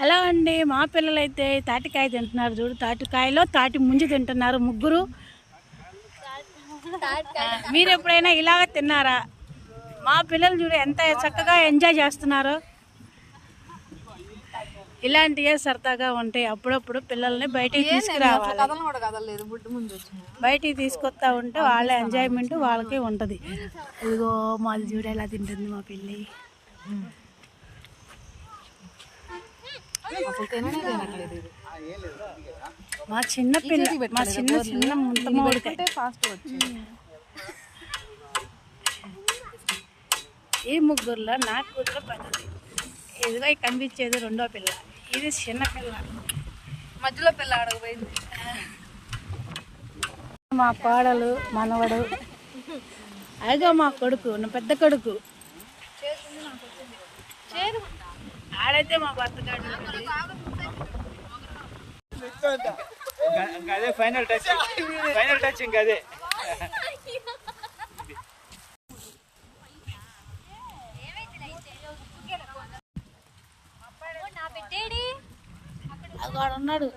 Hello అండి మా పిల్లలు అయితే తాటికాయ తింటున్నారు చూడు తాటికాయలో తాటి ముంజి తింటున్నారు ముగ్గురు. మీరు ఎప్పుడైనా ఇలాగ తిన్నారా? మా పిల్లలు చూడు ఎంత చక్కగా ఎంజాయ్ చేస్తున్నారు. ఇలాంటివే సరదాగా ఉంటాయి అప్పుడప్పుడు పిల్లల్ని బయటికి తీసుకురావాలి. బయటికి తీసుకొస్తా ఉంటే వాళ్ళ ఎంజాయ్మెంట్ వాళ్ళకి ఉంటుంది. ఇదిగో మాది చూడు ఎలా తింటుంది మా పిల్లి అసలు తిననే తినట్లేదు ఇది. మా చిన్న పిల్ల మా చిన్న చిన్న ముంత మామిడికాయ. ఫాస్ట్ వచ్చింది. ఈ ముగ్గురులో? నా కూతురు పెద్దది ఇదిగో ఈ కనిపించేది రెండో పిల్ల. ఇది చిన్న పిల్ల. మధ్యలో పిల్ల అడగపోయింది మా కోడలు మనవడు. అదిగో మా కొడుకు నా పెద్ద కొడుకు. ఆడైతే మా భర్త గారు ఇంకా అదే ఫైనల్ టచ్. ఫైనల్ టచ్ ఇంకా అదే. వాడు ఉన్నాడు.